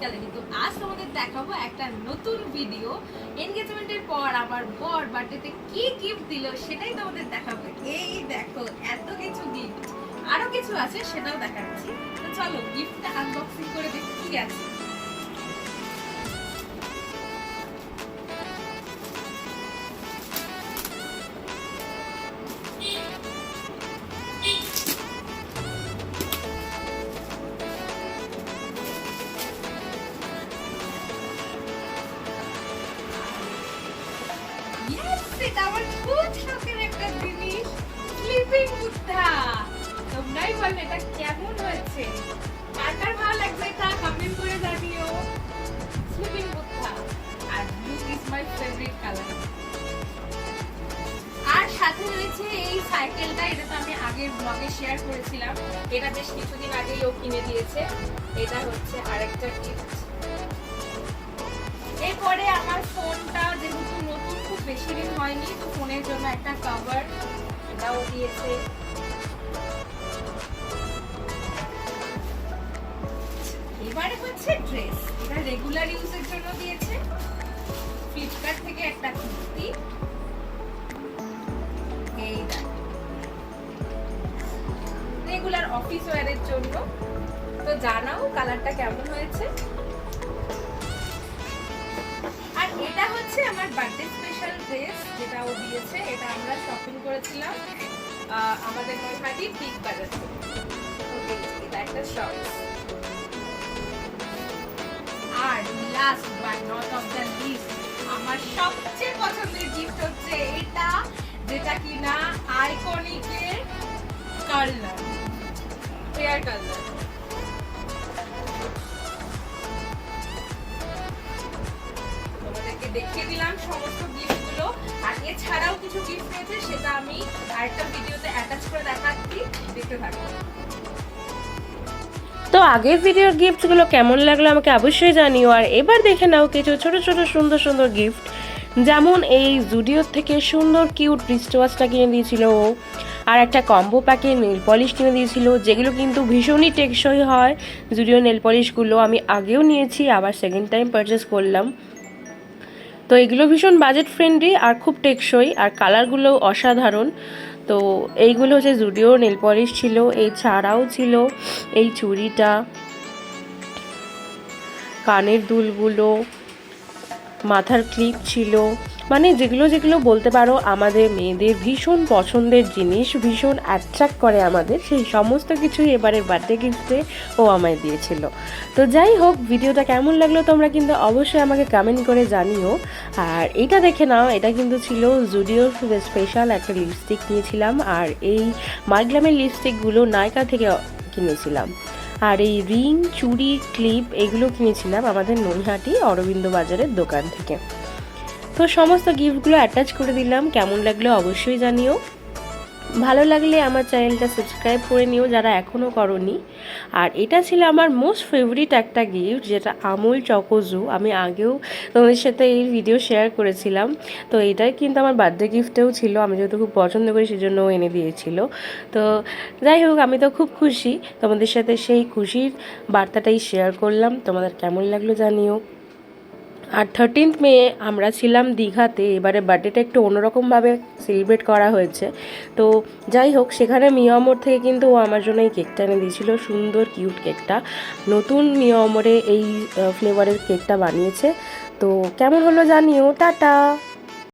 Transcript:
Gallery কিন্তু আজ তোমাদের দেখাবো একটা নতুন ভিডিও এনগেজমেন্টের পর আমার বর বার্থডেতে কি গিফট দিল সেটাই তোমাদের দেখাবো। এই দেখো, এত কিছু গিফট আরও কিছু আছে সেটাও দেখাচ্ছি। তো চলো গিফটটা আনবক্সিং করে দেখি কি আছে। তোমরাই এটা কেমন হয়েছে? কার কার ভালো লাগছে এটা কমেন্ট করে জানিও। Sleeping Buddha R blue is my favourite colour আর সাথে রয়েছে এই সাইকেলটা এটা তো আমি আগের ব্লগে শেয়ার করেছিলাম। এটা বেশ কিছুদিন আগেই ও কিনে দিয়েছে। এটা হচ্ছে আরেকটা গিফট এরপরে আমার ফোনটা যেহেতু নতুন, খুব বেশি দিন হয়নি, তো ফোনের জন্য একটা কভার এটাও দিয়েছে। এবারে হচ্ছে ড্রেস এটা রেগুলার ইউজের জন্য দিয়েছে। ফ্লিপকার্ট থেকে একটা কুর্তি। এই রেগুলার অফিস ওয়্যারের জন্য। তো জানাও কালারটা কেমন হয়েছে। আর এটা হচ্ছে আমার বার্থডে স্পেশাল ড্রেস যেটা ও দিয়েছে। এটা আমরা শপিং করেছিলাম আমাদের নৈহাটি বিগ বাজার থেকে। একটা shorts last but not of the list আমার সবচেয়ে পছন্দের গিফট হচ্ছে এটা, যেটা কিনা আইকনিকের কালার হেয়ার কালার দেখিয়ে দিলাম সমস্ত গিফটগুলো আর এছাড়াও কিছু গিফট রয়েছে, সেটা আমি আরেকটা ভিডিওতে অ্যাটাচ করে দেখাচ্ছি, দেখতে থাকো। তো আগের ভিডিওর গিফটগুলো কেমন লাগল আমাকে অবশ্যই জানিও। আর এবার দেখে নাও কিছু ছোট ছোট, সুন্দর সুন্দর গিফট যেমন এই জুডিওর থেকে সুন্দর কিউট রিস্টওয়াচটা কিনে দিয়েছিল আর একটা কম্বো প্যাকে নেল পলিশ কিনে দিয়েছিল, যেগুলো কিন্তু ভীষণই টেকসই হয় জুডিও নেল পলিশগুলো আমি আগেও নিয়েছি, আবার সেকেন্ড টাইম পারচেস করলাম। তো এগুলো ভীষণ বাজেট ফ্রেন্ডলি আর খুব টেকসই, আর কালারগুলো অসাধারণ। তো এইগুলো হচ্ছে জুডিও নেল পলিশ ছিল এই ছাড়াও ছিল এই চুড়িটা কানের দুলগুলো মাথার ক্লিপ ছিল। মানে যেগুলো যেগুলো বলতে পারো, আমাদের মেয়েদের ভীষণ পছন্দের জিনিস, ভীষণ অ্যাট্রাক্ট করে আমাদের, সেই সমস্ত কিছুই এবারের বার্থডে গিফটে ও আমায় দিয়েছিল। তো যাই হোক, ভিডিওটা কেমন লাগল তোমরা কিন্তু অবশ্যই আমাকে কমেন্ট করে জানিও। আর এটা দেখে নাও, এটা কিন্তু ছিল জুডিওর স্পেশাল একটা লিপস্টিক নিয়েছিলাম। আর এই মাইগ্রামের লিপস্টিকগুলো নায়কা থেকে কিনেছিলাম। আর এই রিং, চুড়ি, ক্লিপ এগুলো কিনেছিলাম আমাদের নৈহাটি অরবিন্দ বাজারের দোকান থেকে। তো সমস্ত গিফটগুলো অ্যাটাচ করে দিলাম। কেমন লাগল অবশ্যই জানিও। ভালো লাগলে আমার চ্যানেলটা সাবস্ক্রাইব করে নিও যারা এখনও করনি। আর এটা ছিল আমার মোস্ট ফেভারিট একটা গিফট যেটা আমুল চকোজু আমি আগেও তোমাদের সাথে এই ভিডিও শেয়ার করেছিলাম। তো এটাই কিন্তু আমার বার্থডে গিফটেও ছিল। আমি যেহেতু খুব পছন্দ করি, সেজন্য এনে দিয়েছিল। তো যাই হোক, আমি তো খুব খুশি। তোমাদের সাথে সেই খুশির বার্তাটাই শেয়ার করলাম। তোমাদের কেমন লাগল জানিও। আর থার্টিন্থ মে আমরা ছিলাম দীঘাতে, এবারে বার্থডেটা একটু অন্যরকমভাবে সেলিব্রেট করা হয়েছে। তো যাই হোক, সেখানে মিয়ামর থেকে কিন্তু ও আমার জন্য এই কেকটা এনে দিয়েছিল, সুন্দর কিউট কেকটা নতুন মিয়ামরে এই ফ্লেভারের কেকটা বানিয়েছে। তো কেমন হলো জানিও, টাটা!